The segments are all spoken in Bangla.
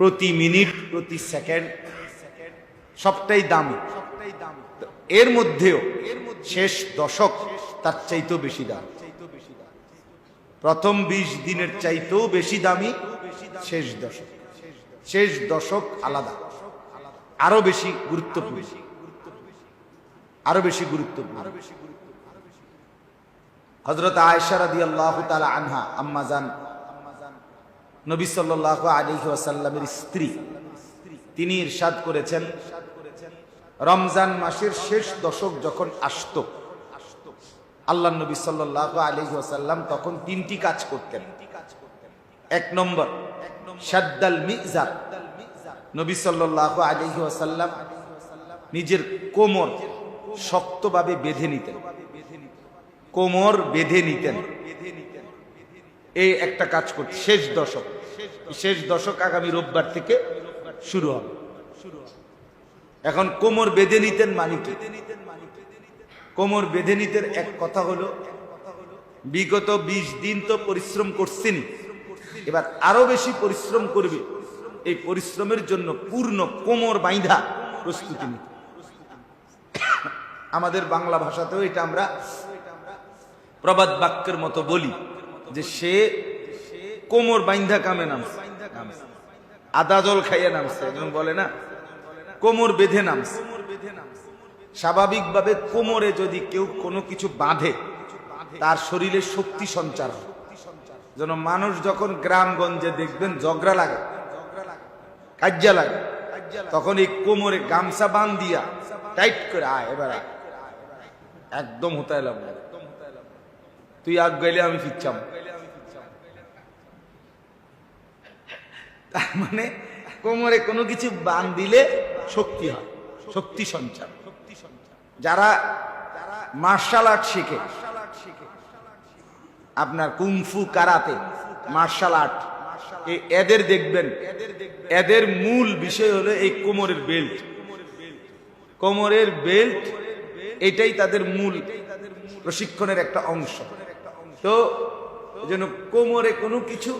প্রতি মিনিট, প্রতি সেকেন্ড, সবটাই দামি। তো এর মধ্যেও এর মধ্যে শেষ দশক তার চাইতেও বেশি দাম। প্রথম বিশ দিনের চাইতেও বেশি দামি শেষ দশক। শেষ দশক আলাদা। আরও বেশি গুরুত্বপূর্ণ। আরও বেশি গুরুত্বপূর্ণ। হজরত আয়সা রাদি আল্লাহ তালা আনহা আম্মাজান নবী সাল্লাহ আলী ওয়াসাল্লামের স্ত্রী। তিনি ইরশাদ করেছেন, রমজান মাসের শেষ দশক যখন আসত, আল্লাহ নবী সাল্লাহ আলী ওয়াসাল্লাম তখন তিনটি কাজ করতেন। এক নম্বর, সাদ্দাল মিজার। নবী সাল্লাহ আলী ওয়াসাল্লাম নিজের কোমর শক্তভাবে বেঁধে নিতেন। কোমর বেঁধে নিতেন। এই একটা কাজ করতে শেষ দশক। শেষ দশক আগামী রোববার থেকে শুরু হবে। এখন কোমর বেঁধে নিতেন মানিকে কোমর বেঁধে নিতেন এক কথা হলো, বিগত ২০ দিন তো পরিশ্রম করছেনি এবার আরও বেশি পরিশ্রম করবে। এই পরিশ্রমের জন্য পূর্ণ কোমর বাইন্ধা প্রস্তুতি নিতে। আমাদের বাংলা ভাষাতেও এটা আমরা প্রবাদ বাক্যের মতো বলি। যে সে কোমর বাইন্ধা কামে নামছে। আদা জল খাইয়ে নামছে একজন বলে না? কোমর বেঁধে নামছে। স্বাভাবিকভাবে কোমরে যদি কেউ কোনো কিছু বাঁধে, তার শরীরে শক্তি সঞ্চার হয়। যেন মানুষ যখন গ্রামগঞ্জে দেখবেন ঝগড়া লাগে কাজ্যা লাগে, তখন এই কোমরে গামছা বান দিয়া টাইট করে আয়, এবার। একদম হতে এলাম না। তুই আগ গেলে আমি ফিরছাম। তার মানে কোমরে কোনো কিছু বান দিলে শক্তি হয়, শক্তি সঞ্চার। যারা মার্শাল আর্ট শিখে, আপনার কুংফু কারাতে মার্শাল আর্ট এদের দেখবেন, এদের মূল বিষয় হলো এই কোমরের বেল্ট কোমরের বেল্ট এটাই তাদের মূল প্রশিক্ষণের একটা অংশ। তো যেন কোমরে কোনো কিছু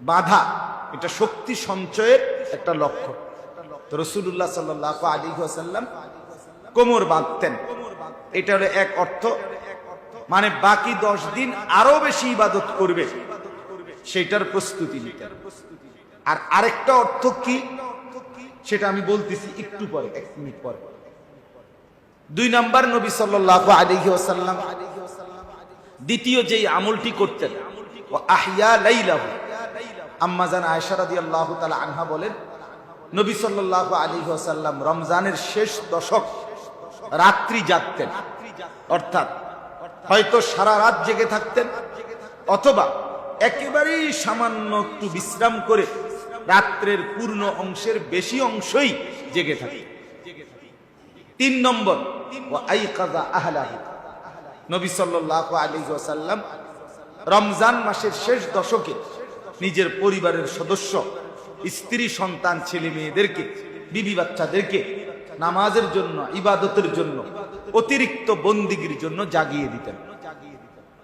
বাধা এটা শক্তি সঞ্চয়ের একটা লক্ষ্য। রসুল্লাহ সাল্লাহ আলী সাল্লাম কোমর বাঁধতেন। এটা হলো এক অর্থ। মানে বাকি দশ দিন আরও বেশি ইবাদত করবে। সেটার প্রস্তুতি আর আরেকটা অর্থ কি? সেটা আমি বলতেছি একটু পরে, এক মিনিট পরে। দুই নাম্বার, নবী সাল্লাহ আলিহি ওসাল্লাম দ্বিতীয় যেই আমলটি করতেন আহিয়া লাইলাহু আম্মাজান আয়েশা রাদিয়াল্লাহু তাআলা আনহা বলেন, নবী সাল্লাল্লাহু আলাইহি ওয়াসাল্লাম রমজানের শেষ দশক রাত্রি জাগতেন। অর্থাৎ হয়তো সারা রাত জেগে থাকতেন, অথবা একেবারেই সামান্য একটু বিশ্রাম করে রাত্রের পূর্ণ অংশের বেশি অংশই জেগে থাকে তিন নম্বর নবী সাল্লাল্লাহু আলাইহি ওয়াসাল্লাম রমজান মাসের শেষ দশকে নিজের পরিবারের সদস্য, স্ত্রী, সন্তান, ছেলে মেয়েদেরকে, বিবি বাচ্চাদেরকে নামাজের জন্য, ইবাদতের জন্য, অতিরিক্ত বন্দিগির জন্য জাগিয়ে দিতেন।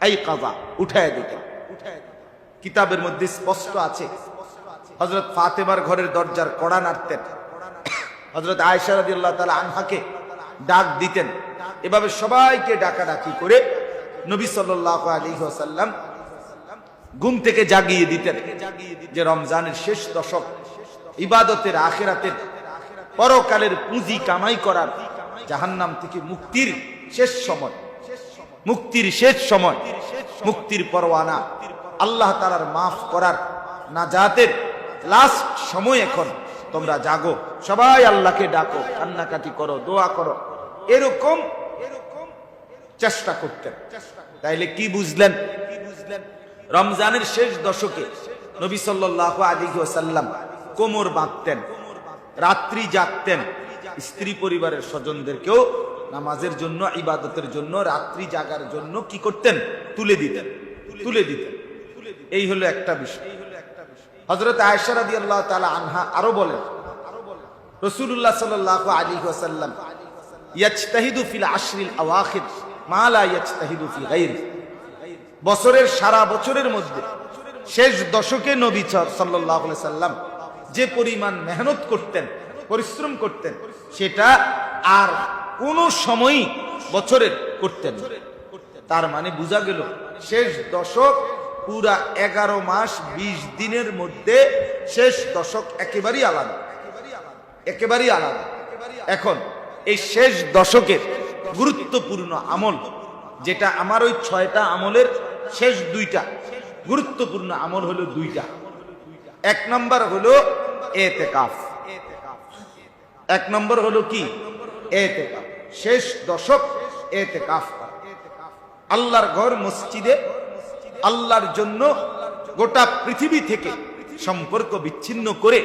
এই কাজা উঠায় দিতেন। কিতাবের মধ্যে স্পষ্ট আছে হজরত ফাতেমার ঘরের দরজার কড়া নাড়তেন। হজরত আয়সা তাআলা আনহাকে ডাক দিতেন। এভাবে সবাইকে ডাকাডাকি করে নবী সাল্লাল্লাহু আলাইহি ওয়াসাল্লাম ঘুম থেকে জাগিয়ে দিতেন যে রমজানের শেষ দশক, ইবাদতের আখেরাতের পরকালের পুঁজি কামাই করার জাহান্নাম থেকে মুক্তির শেষ সময়, মুক্তির শেষ সময়, মুক্তির পরওয়ানা আল্লাহ তালার মাফ করার নাজাতের লাস্ট সময় এখন। তোমরা জাগো, সবাই আল্লাহকে ডাকো, কান্নাকাটি করো, দোয়া করো, এরকম চেষ্টা করতেন তাইলে কি বুঝলেন কি বুঝলেন? রমজানের শেষ দশকে নবী সাল্লাহ আলী ওসাল্লাম কোমর বাঁধতেন, রাত্রি জাগতেন। স্ত্রী পরিবারের স্বজনদেরকেও নামাজের জন্য, ইবাদতের জন্য, রাত্রি জাগার জন্য কি করতেন? তুলে দিতেন তুলে দিতেন। এই হলো একটা বিষয়। হজরত আয়সা রাদি আল্লাহ তালা আনহা আরও বলেন রসুল্লাহ সাল্লাহ আলী ওসাল্লাম ইয়াজতাহিদু ফিল আশরিল আওয়াখির, মা লা ইয়াজতাহিদু ফি গায়রি। বছরের সারা বছরের মধ্যে শেষ দশকে নবী সাল্লাহ সাল্লাম যে পরিমাণ মেহনত করতেন, পরিশ্রম করতেন, সেটা আর কোনো সময়ই বছরের করতেন। তার মানে বোঝা গেল, শেষ দশক পুরা এগারো মাস বিশ দিনের মধ্যে শেষ দশক একেবারেই আলাদা একেবারেই আলাদা এখন এই শেষ দশকের গুরুত্বপূর্ণ আমল, যেটা আমার ওই ছয়টা আমলের শেষ দুইটা। গুরুত্বপূর্ণ আমল হলো দুইটা। এক নম্বর হলো এতেকাফ। এক নম্বর হলো কি? এতেকাফ। শেষ দশক এতেকাফ। আল্লাহর ঘর মসজিদে আল্লাহর জন্য গোটা পৃথিবী থেকে সম্পর্ক বিচ্ছিন্ন করে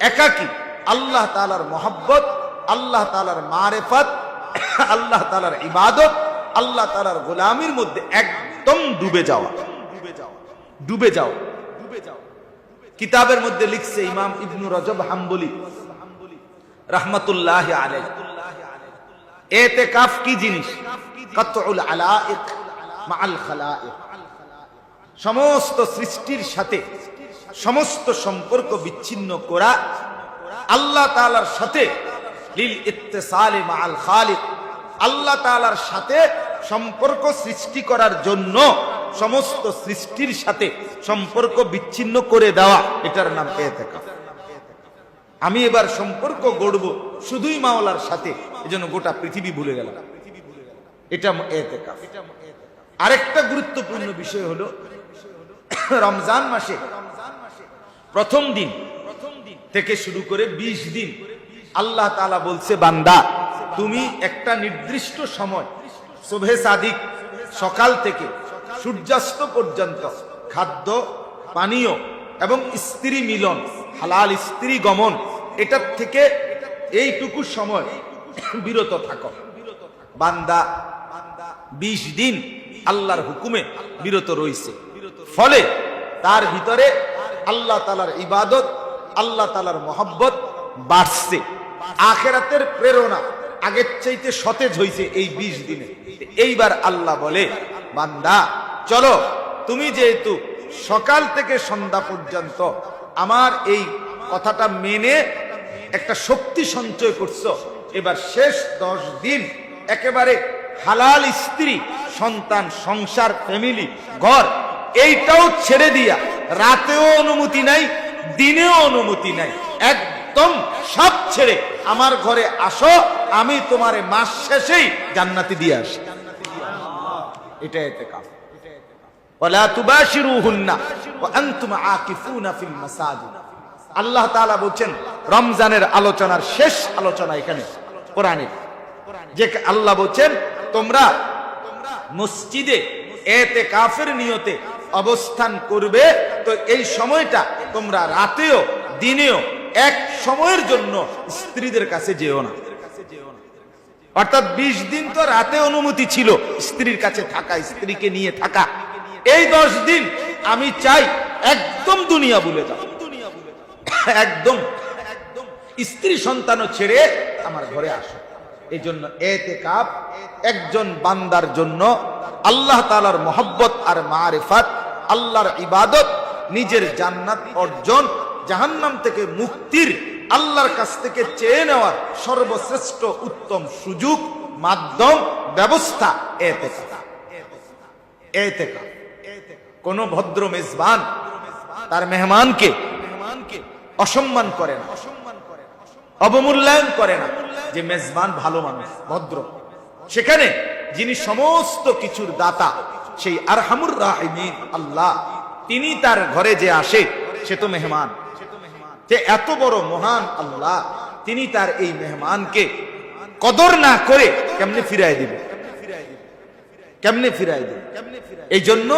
একাকি আল্লাহ তালার মোহাব্বত, আল্লাহ তালার মারেফত, আল্লাহ তালার ইবাদত, আল্লাহ তালার গোলামির মধ্যে একদম ডুবে যাওয়া। ডুবে যাও। কিতাবের মধ্যে লিখছে ইমাম ইবনু রজব হাম্বলি, রহমতুল্লাহ এতে কাফ কি জিনিস? সমস্ত সৃষ্টির সাথে, সমস্ত সম্পর্ক বিচ্ছিন্ন করা আল্লাহ তাআলার সাথে আল্লাহ সাথে সম্পর্ক সৃষ্টি করার জন্য সমস্ত সৃষ্টির সাথে সম্পর্ক বিচ্ছিন্ন করে দেওয়া, এটার নাম এতেকাফ। আমি এবার সম্পর্ক গড়ব শুধুই মাওলার সাথে, এজন্য গোটা পৃথিবী ভুলে গেল এটা আরেকটা গুরুত্বপূর্ণ বিষয় হলো, রমজান মাসে প্রথম দিন থেকে শুরু করে ২০ দিন আল্লাহ তালা বলছে, বান্দা, তুমি একটা নির্দিষ্ট সময় শোভে সাদিক, সকাল থেকে সূর্যাস্ত পর্যন্ত খাদ্য, পানীয় এবং স্ত্রী মিলন, হালাল স্ত্রী গমন, এটার থেকে এইটুকু সময় বিরত থাকো। বান্দা, বিশ দিন আল্লাহর হুকুমে বিরত রয়েছে ফলে তার ভিতরে আল্লাহ তালার ইবাদত, আল্লাহ তালার মহব্বত বাড়ছে। আখেরাতের প্রেরণা আগের চাইতে সতেজ হয়েছে এই বিশ দিনে। এইবার আল্লাহ বলে, বান্দা, চলো, তুমি যেহেতু সকাল থেকে সন্ধ্যা পর্যন্ত আমার এই কথাটা মেনে একটা শক্তি সঞ্চয় করছ, এবার শেষ দশ দিন একেবারে হালাল স্ত্রী, সন্তান, সংসার ফ্যামিলি ঘর, এইটাও ছেড়ে দিয়া রাতেও অনুমতি নাই, দিনেও অনুমতি নাই, একদম সব ছেড়ে আমার ঘরে আসো আমি তোমারে মাস শেষেই জান্নাতি দিয়ে আসি এটা এতে মাসাজিদ। আল্লাহ বলছেন, রমজানের আলোচনার শেষ আলোচনা এখানে কোরআনের যে আল্লাহ বলছেন, তোমরা মসজিদে এতে কাফের নিয়তে অবস্থান করবে, তো এই সময়টা তোমরা রাতেও, দিনেও এক সময়ের জন্য স্ত্রীদের কাছে যেও না। অর্থাৎ ২০ দিন তো রাতে অনুমতি ছিল। স্ত্রীর কাছে থাকা, স্ত্রীকে নিয়ে থাকা। এই দশ দিন আমি চাই একদম দুনিয়া ভুলে যাও। একদম। স্ত্রী সন্তানও ছেড়ে আমার ঘরে আসো। এই জন্য এতে কাপ একজন বান্দার জন্য আল্লাহ তালার মোহব্বত আর মারেফাত, আল্লাহর ইবাদত, নিজের জান্নাত অর্জন, জাহান্নাম থেকে মুক্তির আল্লাহর কাছ থেকে চেয়ে নেওয়ার সর্বশ্রেষ্ঠ উত্তম সুযোগ, মাধ্যম, ব্যবস্থা কোন ভদ্র মেজবান তার মেহমানকে অসম্মান করে না, অবমূল্যায়ন করে না যে মেজবান ভালো মানুষ, ভদ্র। সেখানে যিনি সমস্ত কিছুর দাতা, সেই আরহামুর রাহিমিন, আল্লাহ, তিনি তার ঘরে যে আসে, সে তো মেহমান। যে এত বড় মহান আল্লাহ, তিনি তার এই মেহমানকে কদর না করে কেমনে ফিরাই দিবে? কেমনে ফিরাই দিবে? এই জন্য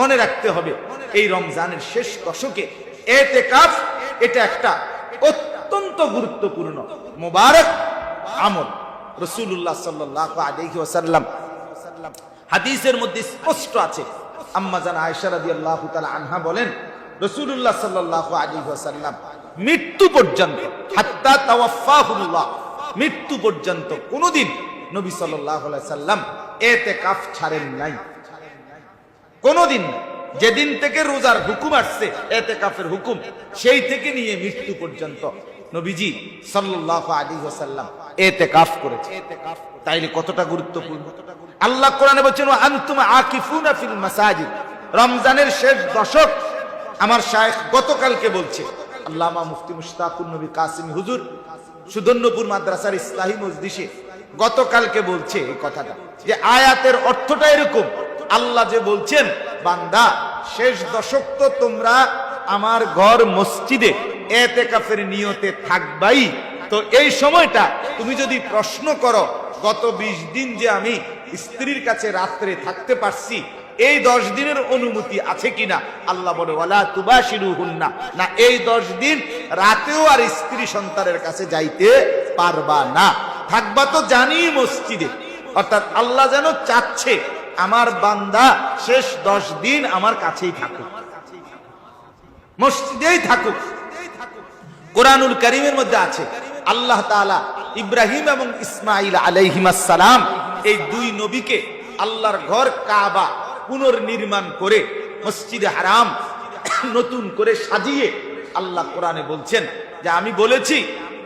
মনে রাখতে হবে, এই রমজানের শেষ দশকে এতে কাফ এটা একটা অত্যন্ত গুরুত্বপূর্ণ, মোবারক আমল। রসুল্লাহ সাল্লাহ আলহি ওসাল্লাম হাদিসের মধ্যে স্পষ্ট আছে। আম্মাজান আয়সা রাদিয়াল্লাহু তাআলা আনহা বলেন রসুল্লাহ সাল্লাহ আলী মৃত্যু পর্যন্ত, হাত্তা তাওয়াফাহুল্লাহ মৃত্যু পর্যন্ত নবী সাল্লাহ সাল্লাম এতে কাফ ছাড়েন নাই। যেদিন থেকে রোজার হুকুম আসছে এতে কাফের হুকুম, সেই থেকে নিয়ে মৃত্যু পর্যন্ত নবীজি সাল্লাল্লাহু আলাইহি ওয়াসাল্লাম এতে কাফ করেছে। তাইলে কতটা গুরুত্বপূর্ণ? আল্লাহ কোরআনে বলছেন আনতুম আকিফুনা ফিল মাসাজিদ। রমজানের শেষ দশক আমার শায়েখ গতকালকে বলছে, আল্লামা মুফতি মুশতাকুর নবী কাসিম হুজুর সুদন্যপুর মাদ্রাসার ইসলাহী মজলিসে গতকালকে বলছে এই কথাটা, যে আয়াতের অর্থটা এরকম। আল্লাহ যে বলছেন, বান্দা, শেষ দশক তো তোমরা আমার ঘর মসজিদে এতে কাফের নিয়তে থাকবাই। তো এই সময়টা তুমি যদি প্রশ্ন করো, গত বিশ দিন যে আমি স্ত্রীর কাছে রাত্রে থাকতে পারছি এই দশ দিনের অনুমতি আছে কিনা? আল্লাহ বলে, ওয়ালা তুবাশিরু হুন্না না, এই দশ দিন রাতেও আর স্ত্রী সন্তানের কাছে যাইতে পারবা না। থাকবা তো জানি মসজিদে। অর্থাৎ আল্লাহ যেন চাচ্ছে আমার বান্দা শেষ দশ দিন আমার কাছেই থাকুক। মসজিদেই থাকুক। কোরআনুল করিমের মধ্যে আছে, আল্লাহ তাআলা ইব্রাহিম এবং ইসমাইল আলাইহিমাসালাম এই দুই নবীকে আল্লাহর ঘর কাবা পুনর্নির্মাণ করে মসজিদে হারাম নতুন করে সাজিয়ে আল্লাহ কোরআনে বলছেন যে আমি বলেছি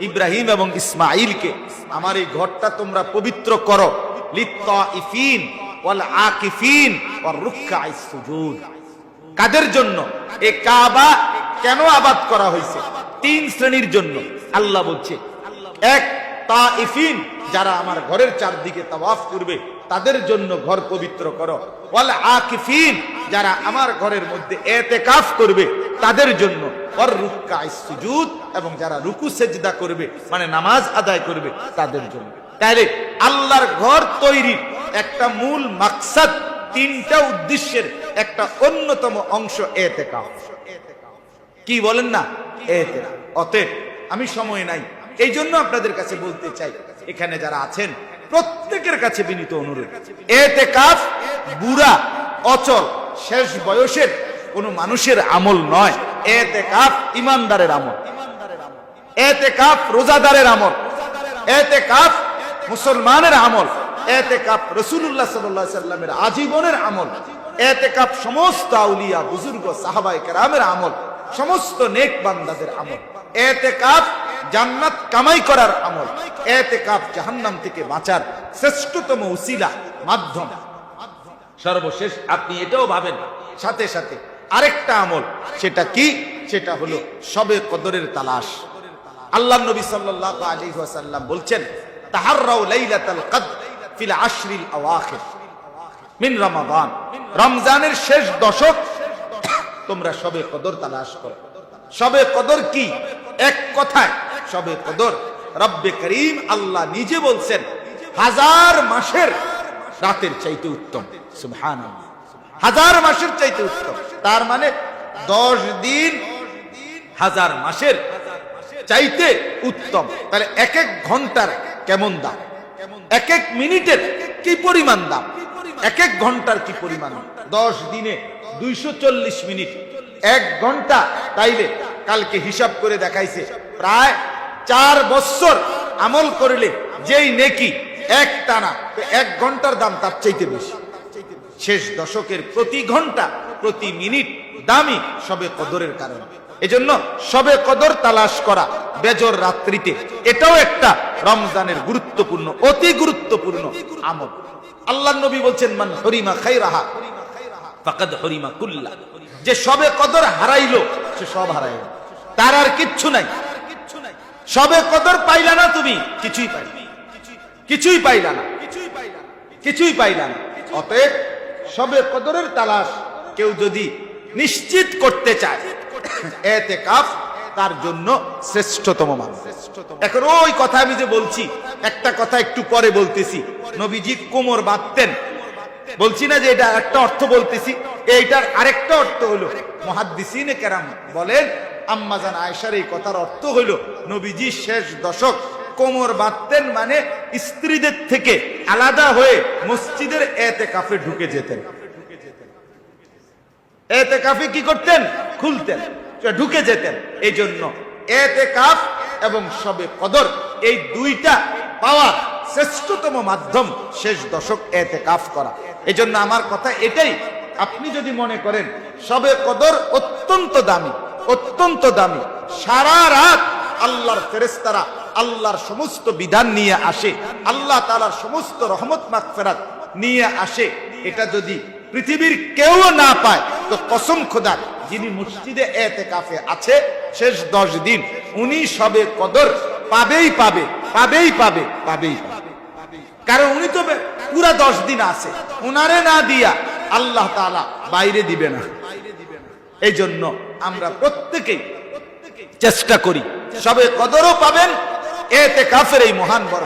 ইব্রাহিম এবং ইসমাইলকে আমার এই ঘরটা তোমরা পবিত্র করো। লিত্তাইফিন ওয়াল আকিফিন ওয়ার রুক্কাইস সুজুদ। কাদের জন্য? এ কাবা কেন আবাদ করা হয়েছে? তিন শ্রেণির জন্য আল্লাহ বলছে, এক তাইফিন যারা আমার ঘরের চারদিকে তাওয়াফ করবে তাদের জন্য ঘর পবিত্র করো। আকিফিন, যারা আমার ঘরের মধ্যে এতেকাফ করবে, তাদের জন্য। এবং যারা রুকু সেজদা করবে মানে নামাজ আদায় করবে, তাদের জন্য। তাহলে আল্লাহর ঘর তৈরির একটা মূল মাকসাদ, তিনটা উদ্দেশ্যের একটা অন্যতম অংশ এতেকাফ। কি বলেন না? এতে অতএব, আমি সময় নাই। এই জন্য আপনাদের কাছে বলতে চাই, এখানে যারা আছেন প্রত্যেকের কাছে বিনীত অনুরোধ। এতে কাফ, বুড়া, অচল, শেষ বয়সের কোন মানুষের আমল নয়। এতে কাফ, ইমানদারের আমল। এতে কাফ, রোজাদারের আমল। এতে কাফ, মুসলমানের আমল। এতে কাপ রসুল্লাহ সাল্লামের আজীবনের আমল। এতে কাপ সমস্ত আউলিয়া, বুজুর্গ সাহাবাই কেরামের আমল। সমস্ত নেক বান্দাদের আমল। এতে কাপ জান্নাত কামাই করার আমল। এতে কাপ জাহান্নাম থেকে বাঁচার শ্রেষ্ঠতম উসিলা, মাধ্যম। সর্বশেষ আপনি এটাও ভাবেন। সাথে সাথে আরেকটা আমল, সেটা কি? সেটা হলো সবে কদরের তালাশ। আল্লাহ নবী সাল্লাল্লাহু আলাইহি ওয়াসাল্লাম বলছেন, তাহাররাউ লাইলাতাল কদর ফিল আশরিল আওয়াখির মিন রমাদান। রমজানের শেষ দশক তোমরা সবে কদর তালাশ করো। সবে কদর কি? এক কথায়, সবে কদর। রব্বে করিম আল্লাহ নিজে বলছেন, হাজার মাসের রাতের চাইতে উত্তম। সুবহানাল্লাহ। হাজার মাসের চাইতে উত্তম। তার মানে দশ দিন হাজার মাসের চাইতে উত্তম। তাহলে এক এক ঘণ্টার কেমন দাম? এক এক মিনিটের কি পরিমাণ দাম? এক এক ঘণ্টার কি পরিমাণ? দশ দিনে দুইশো চল্লিশ মিনিট। এক ঘণ্টা তাইলে কালকে হিসাব করে দেখাইছে। প্রায় চার বছর আমল যেই নেকি এক টানা এক ঘণ্টার দাম তার চাইতে বেশি। শেষ দশকের প্রতি ঘণ্টা, প্রতি মিনিট দামি সবে কদরের কারণে। এজন্য সবে কদর তালাশ করা বেজর রাত্রিতে এটাও একটা রমজানের গুরুত্বপূর্ণ, অতি গুরুত্বপূর্ণ আমল। আল্লাহ নবী বলছেন, মান হরিমা খাই রাহা ফাকাদ হরিমা কুল্লা। যে সবে কদর হারাইলো, সে সব হারাইলো। তার আর কিচ্ছু নাই। সবে কদর পাইলা না তুমি, কিছুই কিছুই পাইলা না। কিছুই পাইলা না। অতএব সবে কদরের তালাশ কেউ যদি নিশ্চিত করতে চায় কাফ তার জন্য শ্রেষ্ঠতম মান এখন ওই কথা আমি যে বলছি, একটা কথা একটু পরে বলতেছি। নবীজি কোমর বাঁধতেন। বলছি না যে এটা একটা অর্থ বলতেছি, এইটার আরেকটা অর্থ হলো, মহাদ্দিসিনে কেরাম বলেন আম্মাজান আয়সার এই কথার অর্থ হলো, নবীজি শেষ দশক কোমর বাঁধতেন মানে স্ত্রীদের থেকে আলাদা হয়ে মসজিদের এতে কাফে ঢুকে যেতেন। এতে কাফে কি করতেন? খুলতেন, ঢুকে যেতেন। এই জন্য এতে কাফ এবং সবে কদর, এই দুইটা পাওয়ার শ্রেষ্ঠতম মাধ্যম শেষ দশক এতে কাফ করা। এই জন্য আমার কথা এটাই। আপনি যদি মনে করেন, সবে কদর অত্যন্ত দামি অত্যন্ত দামি। সারা রাত আল্লাহর ফেরেস্তারা আল্লাহর সমস্ত বিধান নিয়ে আসে, আল্লাহ তালার সমস্ত রহমত মাগফেরাত নিয়ে আসে। এটা যদি পৃথিবীর কেউ না পায়, তো কসম খোদার যিনি মসজিদে এতে কাফে আছে, শেষ দশ দিন উনি সবে কদর পাবেই পাবে। পাবেই পাবে পাবেই পাবে। কারণ উনি তো পুরা দশ দিন আছে। উনারে না দিয়া আল্লাহ তালা বাইরে দিবে না। এই জন্য আমরা প্রত্যেকেই চেষ্টা করি। সবে কদরও পাবেন, এতে কাফের এই মহান বর